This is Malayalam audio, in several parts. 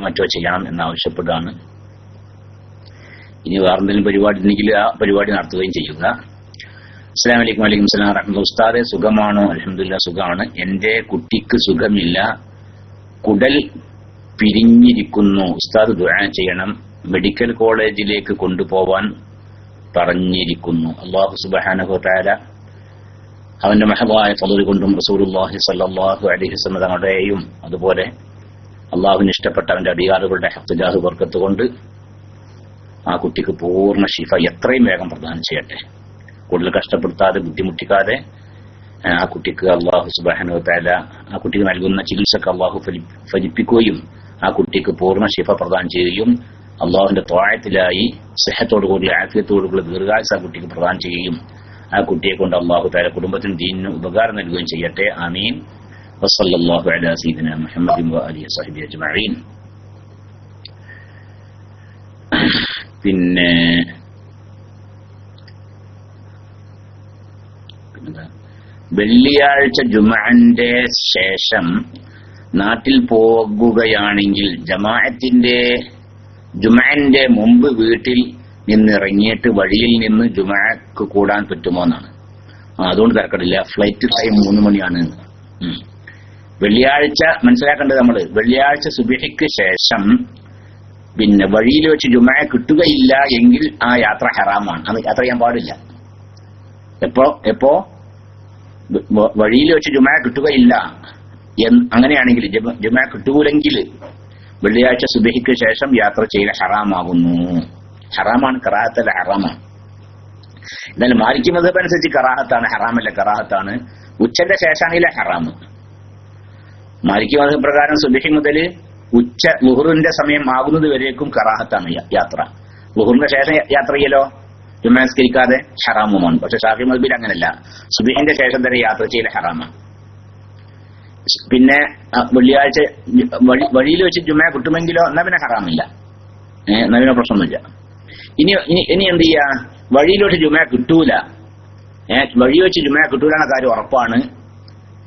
മറ്റോ ചെയ്യണം എന്നാവശ്യപ്പെടുകയാണ് ഇനി വേറെന്തെങ്കിലും പരിപാടി ഉണ്ടെങ്കിൽ ആ പരിപാടി നടത്തുകയും ചെയ്യുക. അസ്സാം വലൈക്കും വലൈക്കും സ്ലാം വറഹമുല്ല ഉസ്താദെ സുഖമാണോ? അലഹമില്ല സുഖമാണ്. എന്റെ കുട്ടിക്ക് സുഖമില്ല. കുടൽ പിരിഞ്ഞിരിക്കുന്നു. ഉസ്താദ് ദുആ ചെയ്യണം. മെഡിക്കൽ കോളേജിലേക്ക് കൊണ്ടുപോവാൻ പറഞ്ഞിരിക്കുന്നു. അള്ളാഹു സുബാനഹു താര അവന്റെ മഹബായ ഫലത് കൊണ്ടും റസൂലുള്ളാഹി സല്ലാഹു അലൈഹി വസല്ലം തങ്ങളുടെയും അതുപോലെ അള്ളാഹുവിന് ഇഷ്ടപ്പെട്ട അവന്റെ അടിയാറുകളുടെ ഹഫ്തുജാഹ് വർക്കത്തുകൊണ്ട് ആ കുട്ടിക്ക് പൂർണ ശിഫ എത്രയും വേഗം പ്രദാനം ചെയ്യട്ടെ. കൂടുതൽ കഷ്ടപ്പെടുത്താതെ ബുദ്ധിമുട്ടിക്കാതെ ആ, കുട്ടിക്ക് അള്ളാഹു സുബാഹന താല ആ കുട്ടിക്ക് നൽകുന്ന ചികിത്സക്ക് അള്ളാഹു ഫലി- ഫലിപ്പിക്കുകയും ആ കുട്ടിക്ക് പൂർണ ശിഫ പ്രദാനം ചെയ്യുകയും അള്ളാഹുവിന്റെ തോഴത്തിലായി സ്നേഹത്തോടുകൂടി ആഫിയത്തോടുകൂടി ദീർഘായുസ് ആ കുട്ടിക്ക് പ്രദാനം ചെയ്യുകയും ആ കുട്ടിയെ കൊണ്ട് അള്ളാഹു താല കുടുംബത്തിന് ദീനിന് ഉപകാരം നൽകുകയും ചെയ്യട്ടെ. ആമീൻ. വസല്ലല്ലാഹു അലാ سيدنا മുഹമ്മദിൻ وآله وصحبه أجمعين പിന്നെ? വെള്ളിയാഴ്ച ജുമാന്റെ ശേഷം നാട്ടിൽ പോകുകയാണെങ്കിൽ ജമാഅത്തിന്റെ ജുമാന്റെ മുമ്പ് വീട്ടിൽ നിന്നിറങ്ങിയിട്ട് വഴിയിൽ നിന്ന് ജുമാക്ക് കൂടാൻ പറ്റുമോ എന്നാണ് അതുകൊണ്ട് തിരക്കടില്ല ഫ്ലൈറ്റ് ടൈം മൂന്ന് മണിയാണ്. വെള്ളിയാഴ്ച മനസ്സിലാക്കേണ്ടത് നമ്മൾ വെള്ളിയാഴ്ച സുബിഹിക്ക് ശേഷം പിന്നെ വഴിയിൽ വെച്ച് ജുമ കിട്ടുകയില്ല എങ്കിൽ ആ യാത്ര ഹറാമാണ്. അത് യാത്ര ചെയ്യാൻ പാടില്ല. എപ്പോ? എപ്പോ? വഴിയിൽ വെച്ച് ജുമ കിട്ടുകയില്ല. അങ്ങനെയാണെങ്കിൽ ജുമ- കിട്ടൂലെങ്കിൽ വെള്ളിയാഴ്ച സുബഹിക്ക് ശേഷം യാത്ര ചെയ്യൽ ഹറാമാകുന്നു. ഹറാമാണ് കറാഹത്തല്ല ഹറാമാണ്. എന്നാലും മാലിക്കുന്നത് അനുസരിച്ച് കറാഹത്താണ് ഹറാമല്ല കറാഹത്താണ്. ഉച്ചന്റെ ശേഷമാണെങ്കിലേ ഹറാമ്. മതബ് പ്രകാരം സുബഹി മുതൽ ഉച്ച ലുഹറിന്റെ സമയം ആകുന്നത് വരേക്കും കറാഹത്താണ് യാത്ര. ലുഹറിന്റെ ശേഷം യാത്ര ചെയ്യലോ? ജുമാസ്കരിക്കാതെ ഹറാമുമാണ്. പക്ഷെ ഷാഫി മദ്ബിൽ അങ്ങനല്ല. സുബിഹിന്റെ ശേഷം തന്നെ യാത്ര ചെയ്യൽ ഹറാമാണ്. പിന്നെ വെള്ളിയാഴ്ച വഴിയിൽ വെച്ച് ജുമ കിട്ടുമെങ്കിലോ എന്നാ പിന്നെ ഹറാമില്ല. എന്നാ പിന്നെ പ്രശ്നമൊന്നുമില്ല. ഇനി ഇനി എന്ത് ചെയ്യാ? വെച്ച് ജുമ കിട്ടൂല. വഴി വെച്ച് ജുമ കിട്ടൂല കാര്യം ഉറപ്പാണ്.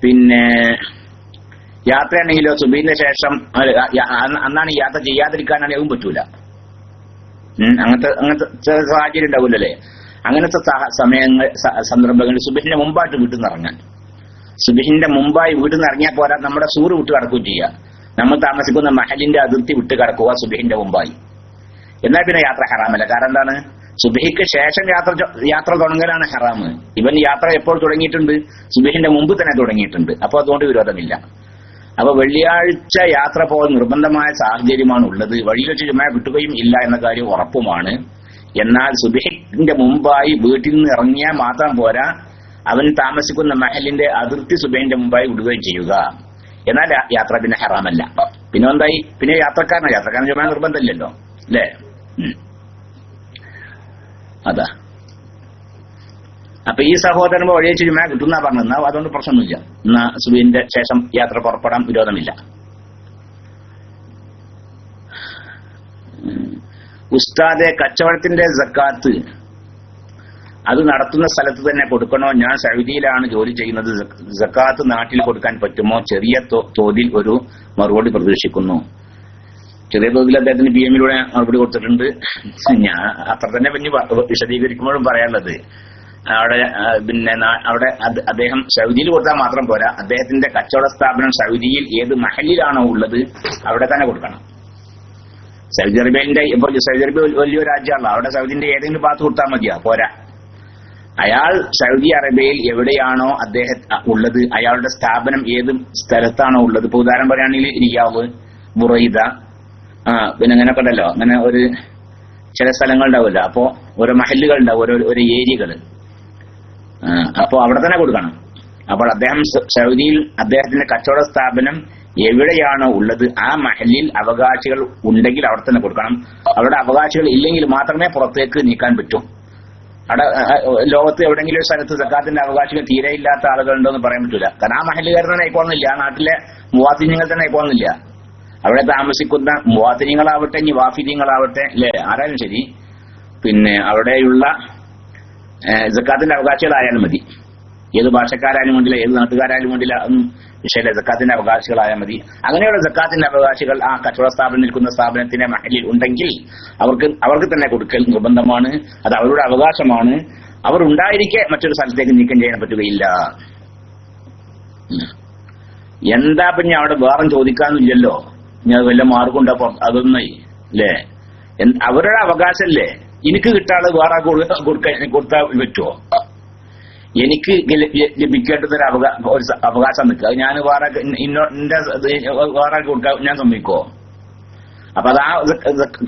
പിന്നെ യാത്രയാണെങ്കിലോ സുബീന്റെ ശേഷം അന്നാണ് യാത്ര ചെയ്യാതിരിക്കാനാണെങ്കിൽ അതും പറ്റൂല. അങ്ങനത്തെ അങ്ങനത്തെ സാഹചര്യം ഉണ്ടാവില്ലല്ലേ അങ്ങനത്തെ സമയങ്ങൾ സന്ദർഭങ്ങൾ സുബിഹിന്റെ മുമ്പായിട്ട് വീട്ടിൽ നിന്ന് ഇറങ്ങാൻ. സുബിഹിന്റെ മുമ്പായി വീട്ടിൽ നിന്ന് ഇറങ്ങിയാൽ പോരാ നമ്മുടെ സൂറ് വിട്ട് കടക്കുകയും ചെയ്യുക നമ്മൾ താമസിക്കുന്ന മഹലിന്റെ അതിർത്തി വിട്ട് കടക്കുക സുബിഹിന്റെ മുമ്പായി. എന്നാൽ പിന്നെ യാത്ര ഹറാമല്ല. കാരണം എന്താണ്? സുബഹിക്ക് ശേഷം യാത്ര യാത്ര തുടങ്ങലാണ് ഹറാമ്. ഇവൻ യാത്ര എപ്പോൾ തുടങ്ങിയിട്ടുണ്ട്? സുബഹിന്റെ മുമ്പ് തന്നെ തുടങ്ങിയിട്ടുണ്ട്. അപ്പോൾ അതുകൊണ്ട് വിരോധമില്ല. അപ്പൊ വെള്ളിയാഴ്ച യാത്ര പോകാൻ നിർബന്ധമായ സാഹചര്യമാണ് ഉള്ളത്. വഴിയിൽ ചുമ കിട്ടുകയും ഇല്ല എന്ന കാര്യം ഉറപ്പുമാണ്. എന്നാൽ സുബേഹിന്റെ മുമ്പായി വീട്ടിൽ നിന്ന് ഇറങ്ങിയാൽ മാത്രം പോരാ. അവൻ താമസിക്കുന്ന മഹലിന്റെ അതിർത്തി സുബേഹിന്റെ മുമ്പായി വിടുകയും ചെയ്യുക. എന്നാൽ യാത്ര പിന്നെ ഹറാമല്ല. പിന്നെ എന്തായി? പിന്നെ യാത്രക്കാരനോ. യാത്രക്കാരൻ ചുമ നിർബന്ധമില്ലല്ലോ. അല്ലേ. അതാ. അപ്പൊ ഈ സഹോദരൻ വഴിയെ ചുരുമ കിട്ടുന്ന പറഞ്ഞു എന്നാ അതുകൊണ്ട് പ്രശ്നമൊന്നുമില്ല. എന്നാ സുബീന്റെ ശേഷം യാത്ര പുറപ്പെടാൻ വിരോധമില്ല. ഉസ്താദ് കച്ചവടത്തിന്റെ സക്കാത്ത് അത് നടത്തുന്ന സ്ഥലത്ത് തന്നെ കൊടുക്കണോ? ഞാൻ സൗദിയിലാണ് ജോലി ചെയ്യുന്നത്. സക്കാത്ത് നാട്ടിൽ കൊടുക്കാൻ പറ്റുമോ? ചെറിയ തോതിൽ ഒരു മറുപടി പ്രതീക്ഷിക്കുന്നു. ചെറിയ തോതിൽ അദ്ദേഹത്തിന് പി എമ്മിലൂടെ മറുപടി കൊടുത്തിട്ടുണ്ട്. ഞാൻ അത്ര തന്നെ പിന്നെ വിശദീകരിക്കുമ്പോഴും പറയാനുള്ളത്. അവിടെ പിന്നെ അവിടെ അദ്ദേഹം സൗദിയിൽ കൊടുത്താൽ മാത്രം പോരാ. അദ്ദേഹത്തിന്റെ കച്ചവട സ്ഥാപനം സൗദിയിൽ ഏത് മഹലിലാണോ ഉള്ളത് അവിടെ തന്നെ കൊടുക്കണം. സൗദി അറേബ്യന്റെ ഇപ്പൊ സൗദി അറേബ്യ വലിയ- രാജ്യമാണല്ലോ. അവിടെ സൗദിന്റെ ഏതെങ്കിലും ഭാഗത്ത് കൊടുത്താൽ മതിയാ? പോരാ. അയാൾ സൗദി അറേബ്യയിൽ എവിടെയാണോ അദ്ദേഹം ഉള്ളത് അയാളുടെ സ്ഥാപനം ഏത് സ്ഥലത്താണോ ഉള്ളത്. ഇപ്പൊ ഉദാഹരണം പറയുകയാണെങ്കിൽ ഇരിക്കാവ് ബുറൈദ ആ പിന്നെ അങ്ങനെയൊക്കെ ഉണ്ടല്ലോ. അങ്ങനെ ഒരു ചില സ്ഥലങ്ങൾ ഉണ്ടാവില്ല. അപ്പോ ഓരോ മഹല്ലുകൾ ഉണ്ടാവും ഓരോ ഏരിയകൾ. അപ്പോ അവിടെ തന്നെ കൊടുക്കണം. അപ്പോൾ അദ്ദേഹം സൗദിയിൽ അദ്ദേഹത്തിന്റെ കച്ചവട സ്ഥാപനം എവിടെയാണോ ഉള്ളത് ആ മഹലിൽ അവകാശികൾ ഉണ്ടെങ്കിൽ അവിടെ തന്നെ കൊടുക്കണം. അവിടെ അവകാശികൾ ഇല്ലെങ്കിൽ മാത്രമേ പുറത്തേക്ക് നീക്കാൻ പറ്റൂ. അവിടെ ലോകത്ത് എവിടെയെങ്കിലും ഒരു സ്ഥലത്ത് സക്കാത്തിന്റെ അവകാശികൾ തീരെ ഇല്ലാത്ത ആളുകളുണ്ടോന്ന് പറയാൻ പറ്റൂല. കാരണം ആ മഹലുകാർ തന്നെ ആയിക്കോളുന്നില്ല ആ നാട്ടിലെ മുവാത്തിന്യങ്ങൾ തന്നെ ആയിക്കോളുന്നില്ല അവിടെ താമസിക്കുന്ന മുവാത്തിന്യങ്ങളാവട്ടെ ഇനി വാഫിര്യങ്ങളാവട്ടെ അല്ലെ? ആരായാലും ശരി. പിന്നെ അവിടെയുള്ള ഏഹ്, സക്കാത്തിന്റെ അവകാശികളായാലും മതി. ഏത് ഭാഷക്കാരായാലും വേണ്ടില്ല ഏത് നാട്ടുകാരായാലും വേണ്ടില്ല ഒന്നും വിഷയമില്ല. ജക്കാത്തിന്റെ അവകാശികളായാൽ മതി. അങ്ങനെയുള്ള ജക്കാത്തിന്റെ അവകാശികൾ ആ കച്ചവട സ്ഥാപനം നിൽക്കുന്ന സ്ഥാപനത്തിന്റെ മഹലിൽ ഉണ്ടെങ്കിൽ അവർക്ക് അവർക്ക് തന്നെ കൊടുക്കൽ നിർബന്ധമാണ്. അത് അവരുടെ അവകാശമാണ്. അവർ ഉണ്ടായിരിക്കെ മറ്റൊരു സ്ഥലത്തേക്ക് നീക്കം ചെയ്യാൻ പറ്റുകയില്ല. എന്താ പിന്നെ അവിടെ വേറെ ചോദിക്കാന്നില്ലല്ലോ ഞാൻ വല്ല മാർഗുണ്ടോ പുറ- അതൊന്നേ അല്ലേ അവരുടെ അവകാശമല്ലേ എനിക്ക് കിട്ടാതെ വേറെ കൊടുത്താൽ പറ്റുമോ എനിക്ക് ലഭിക്കേണ്ടത് ഒരു അവകാ ഒരു അവകാശം നിൽക്കുക ഞാൻ വേറെ വേറെ കൊടുക്കാൻ ഞാൻ സമ്മതിക്കോ? അപ്പൊ അത് ആ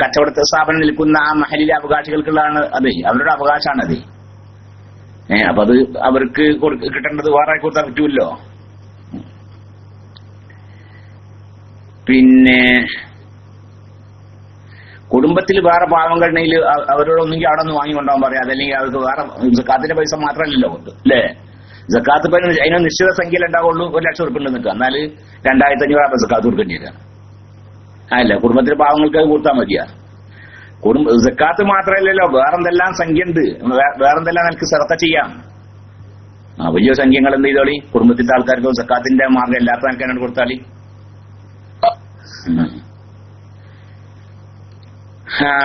കച്ചവട സ്ഥാപനം നിൽക്കുന്ന ആ മഹലിലെ അവകാശികൾക്കുള്ളതാണ് അത്. അവരുടെ അവകാശമാണ് അത്. ഏഹ് അപ്പൊ അത് അവർക്ക് കിട്ടേണ്ടത് വേറെ കൊടുത്താൽ പറ്റൂല്ലോ പിന്നെ കുടുംബത്തിൽ വേറെ പാവങ്ങളുണ്ടെങ്കിൽ അവരോടൊന്നെങ്കിൽ അവിടെ നിന്ന് വാങ്ങിക്കൊണ്ടാവാൻ പറയാം. അതല്ലെങ്കിൽ അവർക്ക് വേറെ ജക്കാത്തിന്റെ പൈസ മാത്രമല്ലല്ലോ അല്ലേ? ജക്കാത്ത് പൈന അതിന് നിശ്ചിത സംഖ്യയിൽ ഉണ്ടാവുള്ളൂ ഒരു ലക്ഷം ഉറുപ്പ് ഉണ്ട് നിൽക്കുക എന്നാൽ രണ്ടായിരത്തി അഞ്ഞൂറ് ജക്കാത്ത് കൊടുക്കേണ്ടി വരിക അല്ല? കുടുംബത്തിലെ പാവങ്ങൾക്ക് അത് കൊടുത്താൽ മതിയാ. കുടുംബ ജക്കാത്ത് മാത്രമല്ലല്ലോ വേറെന്തെല്ലാം സംഖ്യ ഉണ്ട് വേറെന്തെല്ലാം നിനക്ക് ശ്രദ്ധ ചെയ്യാം. ആ വലിയ സംഖ്യങ്ങൾ എന്ത് ചെയ്തോളി? കുടുംബത്തിന്റെ ആൾക്കാർക്ക് സക്കാത്തിന്റെ മാർഗം എല്ലാത്ത ആൾക്കാരാണ് കൊടുത്താളി.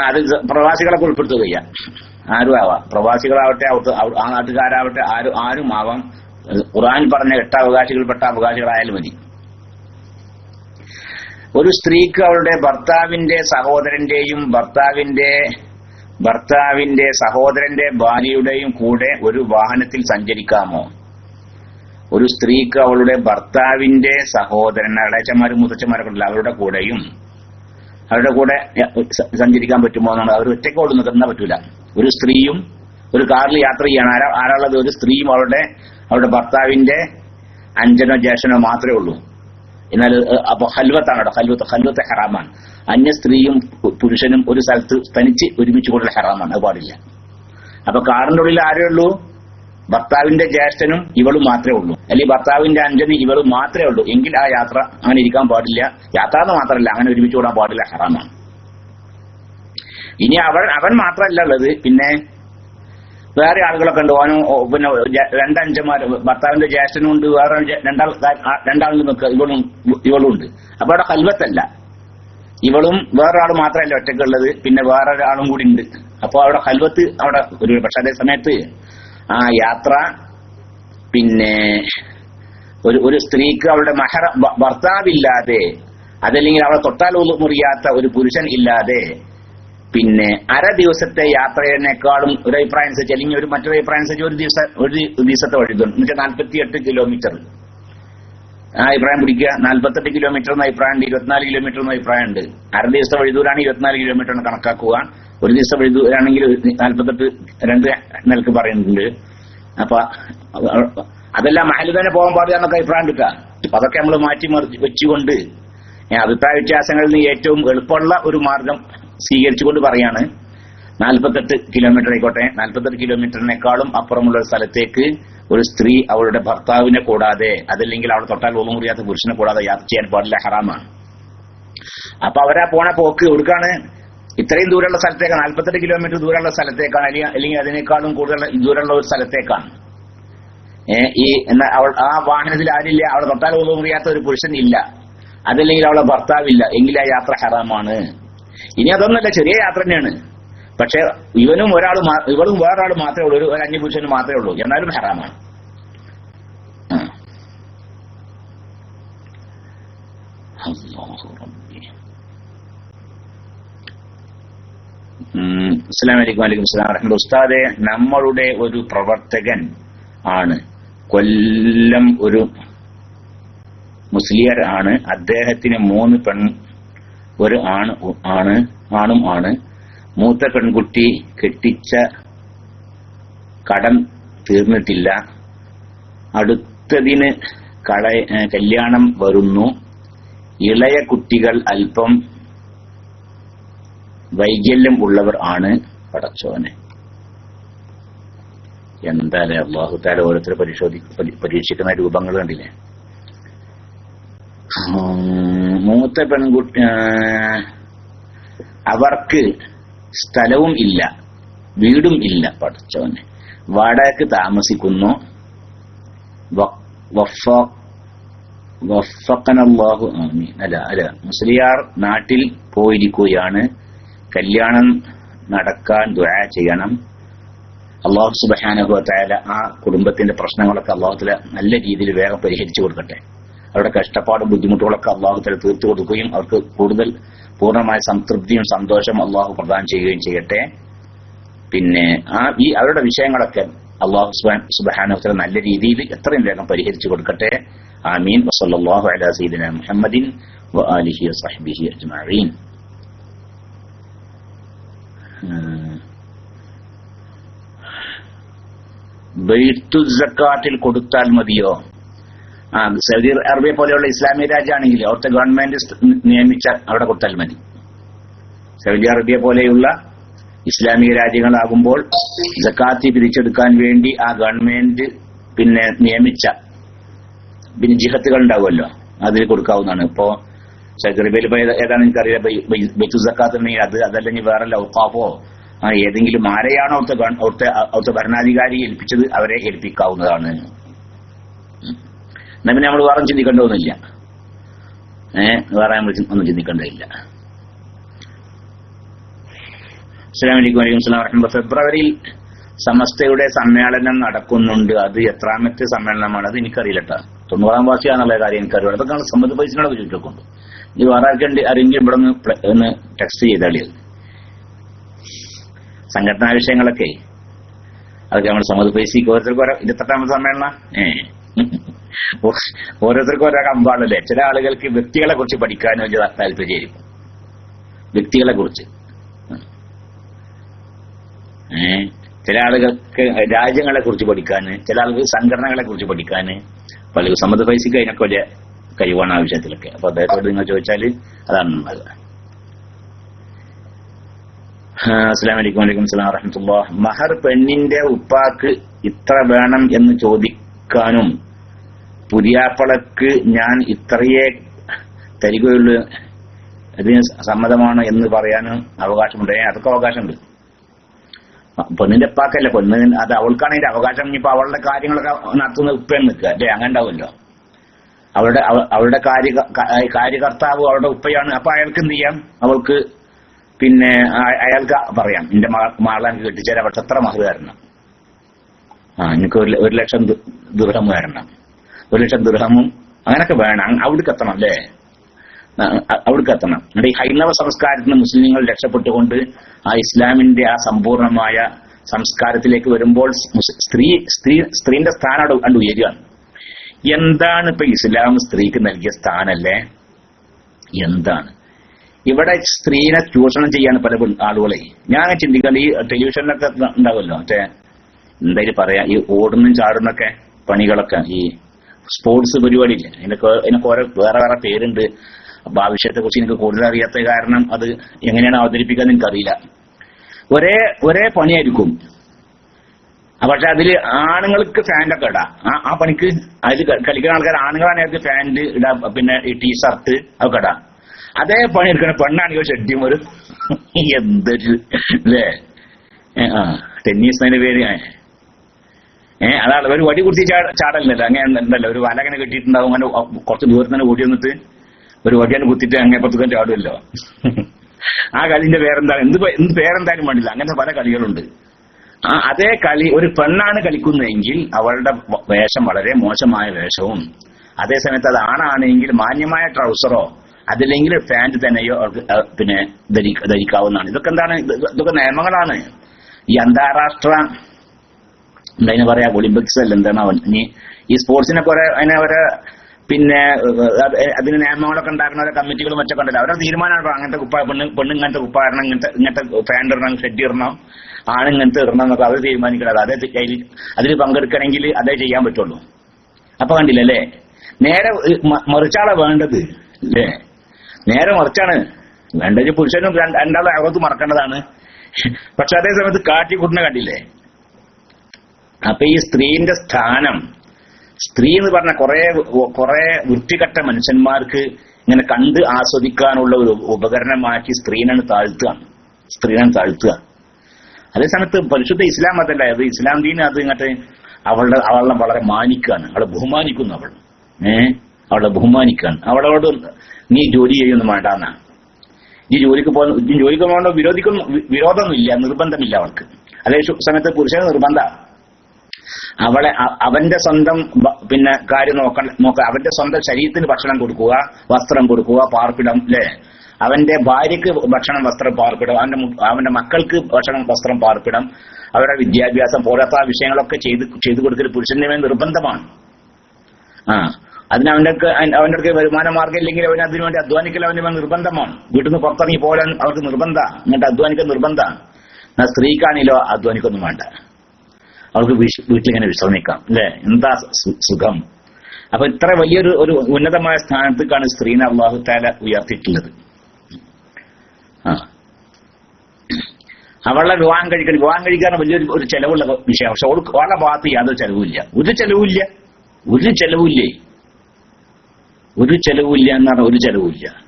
അത് പ്രവാസികളെ ഉൾപ്പെടുത്തുകയ്യ ആരും ആവാം പ്രവാസികളാവട്ടെ ആ നാട്ടുകാരാവട്ടെ ആരും ആരും ആവാം ഖുറാൻ പറഞ്ഞ എട്ട് അവകാശികൾപ്പെട്ട അവകാശികളായാലും മതി. ഒരു സ്ത്രീക്ക് അവളുടെ ഭർത്താവിന്റെ സഹോദരന്റെയും ഭർത്താവിന്റെ ഭർത്താവിന്റെ സഹോദരന്റെ ഭാര്യയുടെയും കൂടെ ഒരു വാഹനത്തിൽ സഞ്ചരിക്കാമോ? ഒരു സ്ത്രീക്ക് അവളുടെ ഭർത്താവിന്റെ സഹോദരൻ അടച്ചന്മാരും മുത്തച്ഛന്മാരൊക്കെ അവരുടെ കൂടെയും അവരുടെ കൂടെ സഞ്ചരിക്കാൻ പറ്റുമോ എന്നാണ്. അവർ ഒറ്റയ്ക്ക് ഓടുന്നത് നിൽക്കുന്ന പറ്റൂല. ഒരു സ്ത്രീയും ഒരു കാറിൽ യാത്ര ചെയ്യാൻ ആരാ ആരാളത് ഒരു സ്ത്രീയും അവരുടെ അവരുടെ ഭർത്താവിന്റെ അഞ്ചനോ ജേഷനോ മാത്രമേ ഉള്ളൂ. എന്നാൽ അപ്പൊ ഹൽവത്താണ് അവിടെ ഹൽവത്ത് ഹൽവത്ത് ഹറാമാണ്. അന്യ സ്ത്രീയും പുരുഷനും ഒരു സ്ഥലത്ത് തനിച്ച് ഒരുമിച്ച് കൂടുതൽ ഹറാമാണ്. അത് പാടില്ല. അപ്പൊ ഉള്ളിൽ ആരേ ഉള്ളൂ? ഭർത്താവിന്റെ ജ്യേഷ്ഠനും ഇവളും മാത്രമേ ഉള്ളൂ. അല്ലെങ്കിൽ ഭർത്താവിന്റെ അഞ്ചനും ഇവളും മാത്രമേ ഉള്ളൂ. എങ്കിൽ ആ യാത്ര അങ്ങനെ ഇരിക്കാൻ പാടില്ല. യാത്ര എന്ന് മാത്രമല്ല അങ്ങനെ ഒരുമിച്ച് കൂടാൻ പാടില്ല. ഹറാമാണ്. ഇനി അവൻ അവൻ മാത്രമല്ല ഉള്ളത്. പിന്നെ വേറെ ആളുകളൊക്കെ ഉണ്ട്. ഓനും പിന്നെ രണ്ടഞ്ചന്മാർ ഭർത്താവിന്റെ ജ്യേഷ്ഠനും ഉണ്ട്. വേറെ രണ്ടാൾ രണ്ടാളിൽ നിൽക്കുക. ഇവളും ഇവളും ഉണ്ട്. അപ്പൊ അവിടെ കൽവത്തല്ല. ഇവളും വേറൊരാൾ മാത്രമല്ല ഒറ്റക്കുള്ളത് പിന്നെ വേറൊരാളും കൂടി ഉണ്ട്. അപ്പൊ അവിടെ കൽവത്ത് അവിടെ ഒരു പക്ഷെ അതേ സമയത്ത് ആ യാത്ര പിന്നെ ഒരു ഒരു സ്ത്രീക്ക് അവളുടെ മഹർ ഭർത്താവില്ലാതെ അതല്ലെങ്കിൽ അവളെ തൊട്ടാൽ മുറിയാത്ത ഒരു പുരുഷൻ ഇല്ലാതെ പിന്നെ അര ദിവസത്തെ യാത്രയേക്കാളും ഒരു അഭിപ്രായം അനുസരിച്ച് അല്ലെങ്കിൽ ഒരു മറ്റൊരു അഭിപ്രായം അനുസരിച്ച് ഒരു ദിവസം ഒരു ദിവസത്തെ വഴി എന്നുവെച്ചാൽ നാൽപ്പത്തി എട്ട് കിലോമീറ്റർ ആ അഭിപ്രായം പിടിക്കുക. നാൽപ്പത്തെട്ട് കിലോമീറ്റർ എന്ന അഭിപ്രായം ഉണ്ട് ഇരുപത്തിനാല് കിലോമീറ്റർ എന്ന അഭിപ്രായം ഉണ്ട്. അര ദിവസത്തെ വഴിദൂരാണ് ഇരുപത്തിനാല് കിലോമീറ്റർ എന്ന് കണക്കാക്കുക. ഒരു ദിവസത്തെ വഴിദൂരാണെങ്കിൽ നാൽപ്പത്തെട്ട് രണ്ട് നിലയ്ക്ക് പറയുന്നുണ്ട്. അപ്പൊ അതെല്ലാം മഹൽ തന്നെ പോകാൻ പാടില്ല എന്നൊക്കെ അഭിപ്രായം എടുക്കുക അപ്പൊ അതൊക്കെ നമ്മൾ മാറ്റി മറിച്ച് വെച്ചുകൊണ്ട് അഭിപ്രായ വ്യത്യാസങ്ങളിൽ നിന്ന് ഏറ്റവും എളുപ്പമുള്ള ഒരു മാർഗം സ്വീകരിച്ചുകൊണ്ട് പറയാണ്. നാൽപ്പത്തെട്ട് കിലോമീറ്റർ ആയിക്കോട്ടെ. നാൽപ്പത്തെട്ട് കിലോമീറ്ററിനേക്കാളും അപ്പുറമുള്ള ഒരു സ്ഥലത്തേക്ക് ഒരു സ്ത്രീ അവളുടെ ഭർത്താവിനെ കൂടാതെ അതല്ലെങ്കിൽ അവൾ തൊട്ടാൽ ഒന്നും മുറിയാത്ത പുരുഷനെ കൂടാതെ യാത്ര ചെയ്യാൻ പാടില്ല ഹറാമാണ്. അപ്പൊ അവരാ പോണ പോക്ക് എവിടുക്കാണ് ഇത്രയും ദൂരമുള്ള സ്ഥലത്തേക്കാണ് നാൽപ്പത്തെട്ട് കിലോമീറ്റർ ദൂരമുള്ള സ്ഥലത്തേക്കാണ് അല്ലെങ്കിൽ അതിനേക്കാളും കൂടുതൽ ദൂരമുള്ള ഒരു സ്ഥലത്തേക്കാണ്. ഈ എന്നാ അവൾ ആ വാഹനത്തിൽ ആരില്ല അവളെ തൊട്ടാൽ ഒന്നും മുറിയാത്ത ഒരു പുരുഷൻ ഇല്ല. അതല്ലെങ്കിൽ അവളെ ഭർത്താവില്ല. എങ്കിൽ ആ യാത്ര ഹറാമാണ്. ഇനി അതൊന്നല്ല ചെറിയ യാത്ര തന്നെയാണ്. പക്ഷെ ഇവനും ഒരാൾ ഇവളും വേറൊരാൾ മാത്രമേ ഉള്ളൂ. ഒരു അന്യ പുരുഷന് മാത്രമേ ഉള്ളൂ. എന്നാലും ഹറാമാണ്. അസ്സാം അലൈക്കും വലൈക്കും സ്ലാം. ഉസ്താദെ നമ്മളുടെ ഒരു പ്രവർത്തകൻ ആണ്. കൊല്ലം ഒരു മുസ്ലിയർ ആണ്. അദ്ദേഹത്തിന് മൂന്ന് പെൺ ഒരു ആണ് ആണ് ആണും ആണ്. മൂത്ത പെൺകുട്ടി കെട്ടിച്ച കടം തീർന്നിട്ടില്ല. അടുത്തതിന് കള കല്യാണം വരുന്നു. ഇളയ കുട്ടികൾ അല്പം വൈകല്യം ഉള്ളവർ ആണ് പടച്ചോനെ. എന്തായാലും അള്ളാഹു താല ഓരോരുത്തർ പരിശോധി പരീക്ഷിക്കുന്ന രൂപങ്ങൾ കണ്ടില്ലേ? മൂത്ത പെൺകുട്ടി അവർക്ക് സ്ഥലവും ഇല്ല. വീടും ഇല്ല പഠിച്ചവന്. വാടകക്ക് താമസിക്കുന്നു. വ- വഫ- ആമീൻ. അല്ല അല്ല മുസ്ലിയാർ നാട്ടിൽ പോയിരിക്കുകയാണ്. കല്യാണം നടക്കാൻ ദുആ ചെയ്യണം. അള്ളാഹു സുബഹാനഹു തായാല ആ കുടുംബത്തിന്റെ പ്രശ്നങ്ങളൊക്കെ അള്ളാഹുത്തില നല്ല രീതിയിൽ വേഗം പരിഹരിച്ചു കൊടുക്കട്ടെ. അവരുടെ കഷ്ടപ്പാടും ബുദ്ധിമുട്ടുകളൊക്കെ അള്ളാഹുത്തില തീർത്തു കൊടുക്കുകയും അവർക്ക് കൂടുതൽ പൂർണമായ സംതൃപ്തിയും സന്തോഷം അള്ളാഹു പ്രദാനം ചെയ്യുകയും ചെയ്യട്ടെ. പിന്നെ ആ ഈ അവരുടെ വിഷയങ്ങളൊക്കെ അള്ളാഹു സുബഹാനഹുത്തല നല്ല രീതിയിൽ എത്രയും വേഗം പരിഹരിച്ചു കൊടുക്കട്ടെ. ആമീൻ. വസല്ലല്ലാഹു അലാ സയ്യിദിന മുഹമ്മദിൻ വ ആലിഹി വസഹ്ബിഹി അജ്മഈൻ. ബൈത്തു കൊടുത്താൽ മതിയോ? സൗദി അറേബ്യ പോലെയുള്ള ഇസ്ലാമിക രാജ്യമാണെങ്കിൽ അവിടുത്തെ ഗവൺമെന്റ് നിയമിച്ച അവിടെ കൊടുത്താൽ മതി. സൗദി അറേബ്യ പോലെയുള്ള ഇസ്ലാമിക രാജ്യങ്ങളാകുമ്പോൾ ജക്കാത്തി പിരിച്ചെടുക്കാൻ വേണ്ടി ആ ഗവൺമെന്റ് പിന്നെ നിയമിച്ച പിന്നെ ജിഹത്തുകൾ ഉണ്ടാവുമല്ലോ. അതിൽ കൊടുക്കാവുന്നതാണ്. ഇപ്പോ സൗദി അറേബ്യയിൽ ഇപ്പോൾ ഏതാ- ഏതാണ് എനിക്കറിയില്ല. സക്കാത്ത് ഉണ്ടെങ്കിൽ അത് അതല്ലെങ്കിൽ വേറെ ലൗക്കാഫോ ഏതെങ്കിലും ആരെയാണോ അവിടുത്തെ അവിടുത്തെ അവിടുത്തെ ഭരണാധികാരി ഏൽപ്പിച്ചത് അവരെ ഏൽപ്പിക്കാവുന്നതാണ്. എന്നാ പിന്നെ നമ്മൾ വേറെ ചിന്തിക്കേണ്ടതൊന്നുമില്ല. ഏഹ് വേറെ നമ്മൾ ഒന്നും ചിന്തിക്കേണ്ടതില്ല. അസ്സലാമു അലൈക്കും വലൈക്കും സ്ലാം വറഹ്മത്തുള്ളാഹി ഫെബ്രുവരിയിൽ സമസ്തയുടെ സമ്മേളനം നടക്കുന്നുണ്ട്. അത് എത്രാമത്തെ സമ്മേളനമാണ്? അത് എനിക്കറിയില്ല കേട്ടോ തൊണ്ണൂറാം വാർഷികാന്നുള്ള കാര്യം എനിക്കറിയില്ല അതൊക്കെ നമ്മൾ സമ്മത പൈസനോട് ചോദിച്ചോക്കൊണ്ട് ഇനി വേറെ ആർക്കുണ്ട് ആരെങ്കിലും ഇവിടെ ഒന്ന് ടെക്സ്റ്റ് ചെയ്താളിയത് സംഘടനാ വിഷയങ്ങളൊക്കെ. അതൊക്കെ നമ്മൾ സമ്മത പൈസ ഓരോരുത്തർക്ക് ഓരോ ഇരുപത്തെട്ടാമത്തെ സമ്മേളന? ഏ. ഓരോരുത്തർക്കും ഓരോ കമ്പാണല്ലേ? ചില ആളുകൾക്ക് വ്യക്തികളെ കുറിച്ച് പഠിക്കാൻ വലിയ താല്പര്യമായിരിക്കും വ്യക്തികളെ കുറിച്ച്. ചില ആളുകൾക്ക് രാജ്യങ്ങളെ കുറിച്ച് പഠിക്കാൻ ചില ആളുകൾക്ക് സംഘടനകളെ കുറിച്ച് പഠിക്കാൻ പല സമ്മത പൈസക്ക് അതിനൊക്കെ വലിയ കഴിവാണ് ആവശ്യത്തിലൊക്കെ. അപ്പൊ അദ്ദേഹത്തോട് നിങ്ങൾ ചോദിച്ചാൽ അതാണ് നല്ലത്. അസ്സാം വലൈക്കും വലൈക്കും സ്ലാം വറഹമത്തുള്ള മഹർ പെണ്ണിന്റെ ഉപ്പാക്ക് ഇത്ര വേണം എന്ന് ചോദിക്കാനും പുതിയാപ്പളക്ക് ഞാൻ ഇത്രയേ തരികയുള്ളൂ. അതിന് സമ്മതമാണ് എന്ന് പറയാനും അവകാശമുണ്ട്. അതൊക്കെ അവകാശമുണ്ട്. പെണ്ണിന്റെ ഉപ്പാക്കല്ല? പെണ്ണ് അത് അവൾക്കാണ് അതിന്റെ അവകാശം. ഇനിയിപ്പോ അവളുടെ കാര്യങ്ങളൊക്കെ നടത്തുന്ന ഉപ്പയെന്ന് നിൽക്കുക. അല്ലേ? അങ്ങനെ ഉണ്ടാവുമല്ലോ. അവളുടെ അവളുടെ കാര്യ കാര്യകർത്താവ് അവളുടെ ഉപ്പയാണ്. അപ്പൊ അയാൾക്ക് എന്ത് ചെയ്യാം? അവൾക്ക് പിന്നെ അയാൾക്ക് പറയാം. എന്റെ മാളെ എനിക്ക് കെട്ടിച്ചാൽ അവൾക്ക് എത്ര തരണം ആ എനിക്ക് ഒരു ലക്ഷം ദൂരം തരണം ഒരു ലക്ഷം ദൃഹമും അങ്ങനൊക്കെ വേണം. അവിടേക്ക് എത്തണം അല്ലേ? അവിടേക്ക് എത്തണം. എന്നിട്ട് ഈ ഹൈന്ദവ സംസ്കാരത്തിന് മുസ്ലിങ്ങൾ രക്ഷപ്പെട്ടുകൊണ്ട് ആ ഇസ്ലാമിന്റെ ആ സമ്പൂർണമായ സംസ്കാരത്തിലേക്ക് വരുമ്പോൾ സ്ത്രീ സ്ത്രീ സ്ത്രീന്റെ സ്ഥാനം അവിടെ കണ്ട് ഉയരുകയാണ് എന്താണ് ഇപ്പൊ ഇസ്ലാം സ്ത്രീക്ക് നൽകിയ സ്ഥാനല്ലേ? എന്താണ്? ഇവിടെ സ്ത്രീനെ ചൂഷണം ചെയ്യാണ് പല ആളുകളെ. ഞാൻ ചിന്തിക്കുന്നത് ഈ ടെലിവിഷനിലൊക്കെ ഉണ്ടാവുമല്ലോ മറ്റേ എന്തായാലും പറയാ? ഈ ഓടുന്നും ചാടുന്നൊക്കെ പണികളൊക്കെ ഈ സ്പോർട്സ് പരിപാടി ഇല്ല അതിനൊക്കെ അതിനൊക്കെ ഓരോ വേറെ വേറെ പേരുണ്ട്. അപ്പൊ ആ വിഷയത്തെ കുറിച്ച് എനിക്ക് കൂടുതൽ അറിയാത്ത കാരണം അത് എങ്ങനെയാണ് അവതരിപ്പിക്കാൻ എനിക്കറിയില്ല. ഒരേ ഒരേ പണിയായിരിക്കും. പക്ഷെ അതിൽ ആണുങ്ങൾക്ക് ഫാന്റ് ഒക്കെ ഇടാം. ആ പണിക്ക് അതിൽ കളിക്കുന്ന ആൾക്കാർ ആണുങ്ങളാണെങ്കിൽ അവർക്ക് ഫാൻഡ് ഇടാം പിന്നെ ഈ ടീ ഷർട്ട് അതൊക്കെ ഇടാം. അതേ പണി എടുക്കണം പെണ്ണാണെങ്കിൽ ഷെഡ്യൂം ഒരു എന്തൊരു അല്ലേ ആ ടെന്നീസ് അതിന്റെ പേര് ഏ. ഏ അതാണ്. ഒരു വടി കുത്തി ചാടലില്ലല്ലോ അങ്ങനെ എന്തല്ല ഒരു വല അങ്ങനെ കെട്ടിയിട്ടുണ്ടാവും. അങ്ങനെ കുറച്ച് ദൂരത്ത് തന്നെ ഓടി വന്നിട്ട് ഒരു വടിയാണ് കുത്തിയിട്ട് അങ്ങനെ പുറത്തു ചാടുമല്ലോ ആ കളിന്റെ പേരെന്താണ്? എന്ത് എന്ത് പേരെന്തായാലും വേണ്ടില്ല. അങ്ങനത്തെ പല കളികളുണ്ട്. ആ അതേ കളി ഒരു പെണ്ണാണ് കളിക്കുന്നതെങ്കിൽ അവളുടെ വേഷം വളരെ മോശമായ വേഷവും. അതേസമയത്ത് അത് ആണാണെങ്കിൽ മാന്യമായ ട്രൗസറോ അതില്ലെങ്കിൽ പാന്റ് തന്നെയോ അവർക്ക് പിന്നെ ധരി- ധരിക്കാവുന്നതാണ്. ഇതൊക്കെ എന്താണ്? ഇതൊക്കെ നിയമങ്ങളാണ്. ഈ അന്താരാഷ്ട്ര എന്താ പറയാ ഒളിമ്പിക്സ് അല്ല എന്താണ് അവൻ? ഇനി ഈ സ്പോർട്സിനെ കുറെ അതിനെ അവരെ പിന്നെ അതിന് നിയമങ്ങളൊക്കെ ഉണ്ടാക്കുന്ന ഓരോ കമ്മിറ്റികളും മറ്റൊക്കെ ഉണ്ടല്ലോ. അവരുടെ തീരുമാനമാണ് അങ്ങനത്തെ കുപ്പ പെണ്ണ് പെണ്ണു ഇങ്ങനത്തെ കുപ്പ ഇങ്ങനത്തെ ഇങ്ങനത്തെ പാന്റ് ഇടണം ഷെഡ് ഇടണം ആണ് ഇങ്ങനത്തെ ഇടണം എന്നൊക്കെ അവർ തീരുമാനിക്കണം അതേ അതിൽ പങ്കെടുക്കണമെങ്കിൽ അതേ ചെയ്യാൻ പറ്റുള്ളൂ. അപ്പൊ കണ്ടില്ല അല്ലേ? നേരെ മറിച്ചാളെ വേണ്ടത് അല്ലേ? നേരെ മറിച്ചാണ്. വേണ്ടത് പുരുഷനും രണ്ട്- രണ്ടാളും അകത്ത് മറക്കേണ്ടതാണ്. പക്ഷെ അതേ സമയത്ത് കാട്ടിക്കൂട്ടിനെ കണ്ടില്ലേ? അപ്പൊ ഈ സ്ത്രീന്റെ സ്ഥാനം സ്ത്രീ എന്ന് പറഞ്ഞ കുറെ കുറെ വൃത്തികെട്ട മനുഷ്യന്മാർക്ക് ഇങ്ങനെ കണ്ട് ആസ്വദിക്കാനുള്ള ഒരു ഉപകരണമാക്കി സ്ത്രീനാണ് താഴ്ത്തുക. സ്ത്രീനാണ് താഴ്ത്തുക. അതേ സമയത്ത് പരിശുദ്ധ ഇസ്ലാം അതല്ല അത് ഇസ്ലാം ദീൻ അത് ഇങ്ങോട്ട് അവളുടെ അവളെ വളരെ മാനിക്കുകയാണ്. അവളെ ബഹുമാനിക്കുന്നു അവൾ. ഏ? അവളെ ബഹുമാനിക്കുകയാണ്. അവളോട് നീ ജോലി ചെയ്യൊന്നും എന്നാണ് നീ ജോലിക്ക് പോകുന്ന ജോലിക്ക് പോകണ്ട വിരോധിക്കുന്നു വിരോധമൊന്നുമില്ല നിർബന്ധമില്ല അവൾക്ക്. അതേ സമയത്ത് പുരുഷന് നിർബന്ധ അവളെ അവന്റെ സ്വന്തം പിന്നെ കാര്യം നോക്ക നോക്ക അവന്റെ സ്വന്തം ശരീരത്തിന് ഭക്ഷണം കൊടുക്കുക വസ്ത്രം കൊടുക്കുക പാർപ്പിടം അല്ലേ അവന്റെ ഭാര്യക്ക് ഭക്ഷണം വസ്ത്രം പാർപ്പിടം അവന്റെ അവന്റെ മക്കൾക്ക് ഭക്ഷണം വസ്ത്രം പാർപ്പിടം അവരുടെ വിദ്യാഭ്യാസം പോലത്തെ വിഷയങ്ങളൊക്കെ ചെയ്ത് ചെയ്തു കൊടുക്കൽ പുരുഷന്റെ നിർബന്ധമാണ്. ആ അതിന് അവന്റെ അവൻ- അവന്റെ അടുക്കൽ വരുമാന മാർഗം ഇല്ലെങ്കിൽ അവന് അതിനുവേണ്ടി അധ്വാനിക്കൽ അവന്റെ മേൽ നിർബന്ധമാണ്. വീട്ടിൽ നിന്ന് പുറത്തിറങ്ങി പോരാൻ അവർക്ക് നിർബന്ധ എന്നിട്ട് അധ്വാനിക്കാൻ നിർബന്ധ എന്നാൽ സ്ത്രീക്കാണെങ്കിലോ അധ്വാനിക്കൊന്നും വേണ്ട. അവർക്ക് വീട്ടിലിങ്ങനെ വിശ്രമിക്കാം. അല്ലെ? എന്താ സുഖം? അപ്പൊ ഇത്ര വലിയൊരു ഒരു ഉന്നതമായ സ്ഥാനത്തേക്കാണ് സ്ത്രീനെ അള്ളാഹു താല ഉയർത്തിയിട്ടുള്ളത്. ആ. അവളെ വിവാഹം കഴിക്കണം വിവാഹം കഴിക്കാൻ വലിയൊരു ഒരു ചെലവുള്ള വിഷയം. പക്ഷെ അവൾക്ക് അവളുടെ ഭാഗത്ത് യാതൊരു ചെലവുമില്ല. ഒരു ചെലവില്ല ഒരു ചെലവില്ലേ ഒരു ചെലവില്ല എന്ന് പറഞ്ഞാൽ ഒരു ചെലവില്ല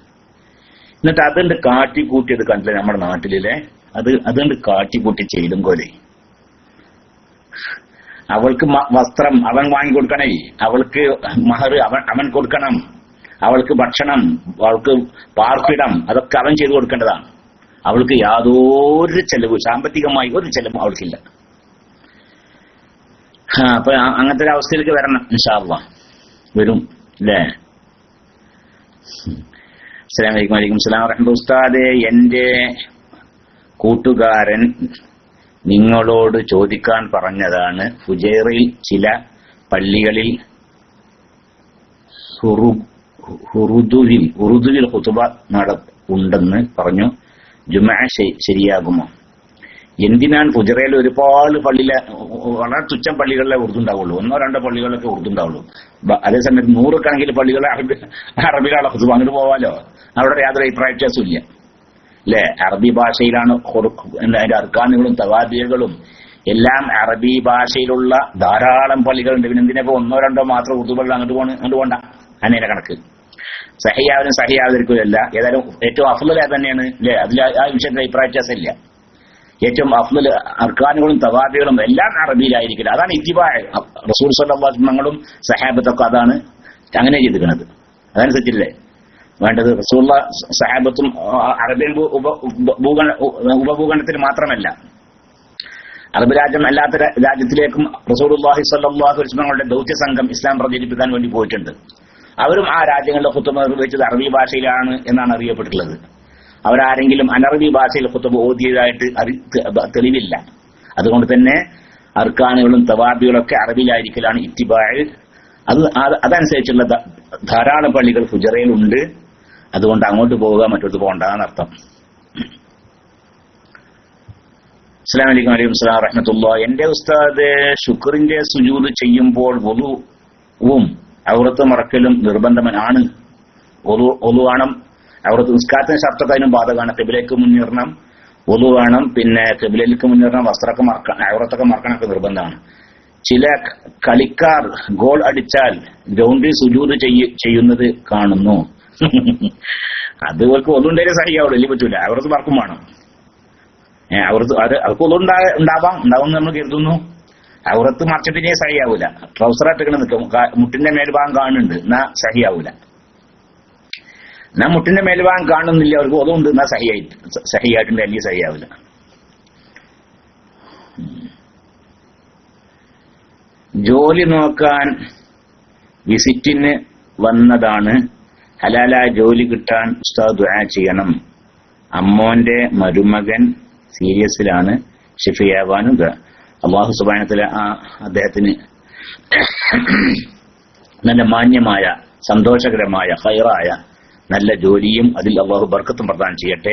എന്നിട്ട് അതുകൊണ്ട് കാട്ടിക്കൂട്ടി കണ്ടില്ലേ നമ്മുടെ നാട്ടിലെ അത് അതുകൊണ്ട് കാട്ടിക്കൂട്ടി ചെയ്തും പോലെ. അവൾക്ക് വസ്ത്രം അവൻ വാങ്ങിക്കൊടുക്കണേ. അവൾക്ക് മഹർ അവൻ അവൻ കൊടുക്കണം. അവൾക്ക് ഭക്ഷണം അവൾക്ക് പാർപ്പിടം അതൊക്കെ അവൻ ചെയ്തു കൊടുക്കേണ്ടതാണ്. അവൾക്ക് യാതൊരു ചെലവ് സാമ്പത്തികമായി ഒരു ചെലവും അവൾക്കില്ല. അപ്പൊ അങ്ങനത്തെ ഒരു അവസ്ഥയിലേക്ക് വരണം ഇൻഷാല്ല വരും അല്ലേ അസ്സലാമു അലൈക്കും വലൈക്കും സ്ലാം ഉസ്താദെ എന്റെ കൂട്ടുകാരൻ നിങ്ങളോട് ചോദിക്കാൻ പറഞ്ഞതാണ് ഫുജേറിൽ ചില പള്ളികളിൽ ഹുറു- ഹുറുദുവിൽ ഉറുദുവിൽ ഹുതുബ നട ഉണ്ടെന്ന് പറഞ്ഞു. ജുമ ശരിയാകുമോ? എന്തിനാണ് ഫുജറയിൽ ഒരുപാട് പള്ളിയിലെ വളരെ തുച്ഛം പള്ളികളിലെ ഉറുദു ഉണ്ടാവുള്ളൂ. ഒന്നോ രണ്ടോ പള്ളികളിലൊക്കെ ഉറുദു ഉണ്ടാവുള്ളൂ. ബ- അതേസമയത്ത് നൂറുകണക്കിന് പള്ളികളെ അറബി അറബികളെ ഹുതുബ അങ്ങോട്ട് പോവാലോ? അവിടെ യാതൊരു അഭിപ്രായ വ്യത്യാസവും ഇല്ല അല്ലെ അറബി ഭാഷയിലാണ് അതിന്റെ അർക്കാനുകളും തവാദിയകളും എല്ലാം അറബി ഭാഷയിലുള്ള ധാരാളം പള്ളികളുണ്ട്. പിന്നെ എന്തിനാ ഒന്നോ രണ്ടോ മാത്രം ഉറുദു പള്ളി അങ്ങോട്ട് പോകണം അങ്ങോട്ട് പോകണ്ട അങ്ങനെ കണക്ക്. സഹിയാവനും സഹിയാവതിരിക്കുകയല്ല ഏതായാലും ഏറ്റവും അഫ്ലുല തന്നെയാണ്. അല്ലെ അതിൽ ആ- വിഷയത്തിൽ അഭിപ്രായ വ്യത്യാസം ഇല്ല ഏറ്റവും അഫ്ലൽ അർക്കാനുകളും തവാദികളും എല്ലാം അറബിയിലായിരിക്കില്ല. അതാണ് ഇത്തിബാ റസൂൽ സല്ലാസ്മങ്ങളും സഹാബത്തൊക്കെ അതാണ് അങ്ങനെ ചെയ്തിരിക്കുന്നത്. അതനുസരിച്ചില്ലേ വേണ്ടത് റസൂള്ള സഹാബത്തും അറബ്യൻ ഉപഭൂഖണ്ഡത്തിൽ മാത്രമല്ല. അറബ് രാജ്യം അല്ലാത്ത രാജ്യത്തിലേക്കും റസൂലുള്ളാഹി സ്വല്ലല്ലാഹു അലൈഹി വസല്ലമയുടെ ദൗത്യ സംഘം ഇസ്ലാം പ്രചരിപ്പിക്കാൻ വേണ്ടി പോയിട്ടുണ്ട്. അവരും ആ രാജ്യങ്ങളിലെ കുത്തുബ നിർവഹിച്ചത് അറബി ഭാഷയിലാണ് എന്നാണ് അറിയപ്പെട്ടിട്ടുള്ളത്. അവരാരെങ്കിലും അനറബി ഭാഷയിൽ കുത്തുബ ഓതിയതായിട്ട് തെളിവില്ല. അതുകൊണ്ട് തന്നെ അർക്കാനുകളും തവാബികളും ഒക്കെ അറബിയിലായിരിക്കലാണ് ഇത്തിബാഴ് അത് അത് അതനുസരിച്ചുള്ള ധാരാളം പള്ളികൾ ഫുജറയിലുണ്ട് അതുകൊണ്ട് അങ്ങോട്ട് പോവുക മറ്റോട്ട് പോകണ്ടെന്ന് അർത്ഥം അസ്സാം വലൈക്കും വലൈക്കും സ്ലാം റഹ്മത്തുള്ള എന്റെ ഉസ്താദ് ശുക്രിന്റെ സുജൂത് ചെയ്യുമ്പോൾ ഒലുവും അവർത്ത് മറക്കലും നിർബന്ധമനാണ് ഒലു ഒലു വേണം. ഔറത്ത് നിസ്കാരത്തിന് അതിനും ബാധകമാണ് തെബിലേക്ക് മുന്നേറണം ഒലു വേണം. പിന്നെ തെബിലേക്ക് മുന്നേറണം വസ്ത്രമൊക്കെ മറക്കണം ഔറത്തൊക്കെ മറക്കണമൊക്കെ നിർബന്ധമാണ്. ചില കളിക്കാർ ഗോൾ അടിച്ചാൽ ഗ്രൗണ്ടിൽ സുജൂത് ചെയ്യ- ചെയ്യുന്നത് കാണുന്നു. അതുപോലെ ഒന്നുണ്ടേ സഹിയാവുള്ളൂ ഇല്ലേ പറ്റൂല. അവർക്ക് വർക്കും വേണം. ഏഹ് അവർക്ക് അത് അവർക്ക് ഒന്നും ഉണ്ടാവാം. ഉണ്ടാവും നമ്മൾ കരുതുന്നു. അവർക്ക് മറച്ചിട്ടിനെ സഹിയാവൂല. ട്രൗസർ ഇട്ടിങ്ങനെ നിൽക്കും. മുട്ടിന്റെ മേൽഭാഗം കാണുന്നുണ്ട്. എന്നാ സഹിയാവൂല. എന്നാ മുട്ടിന്റെ മേൽഭാഗം കാണുന്നില്ല. അവർക്ക് ഒതുണ്ട്. എന്നാ സഹിയായി സഹിയായിട്ടുണ്ട്. അല്ലെങ്കിൽ സഹിയാവൂല. ജോലി നോക്കാൻ വിസിറ്റിന് വന്നതാണ് ഹലാലായ ജോലി കിട്ടാൻ ഉസ്താദ് ദുആ ചെയ്യണം. അമ്മോന്റെ മരുമകൻ സീരിയസിലാണ് ഷിഫിയാവാനും അള്ളാഹു സുബാനത്തിലെ ആ അദ്ദേഹത്തിന് നല്ല മാന്യമായ സന്തോഷകരമായ ഹൈറായ നല്ല ജോലിയും അതിൽ അള്ളാഹു ബർക്കത്തും പ്രദാനം ചെയ്യട്ടെ.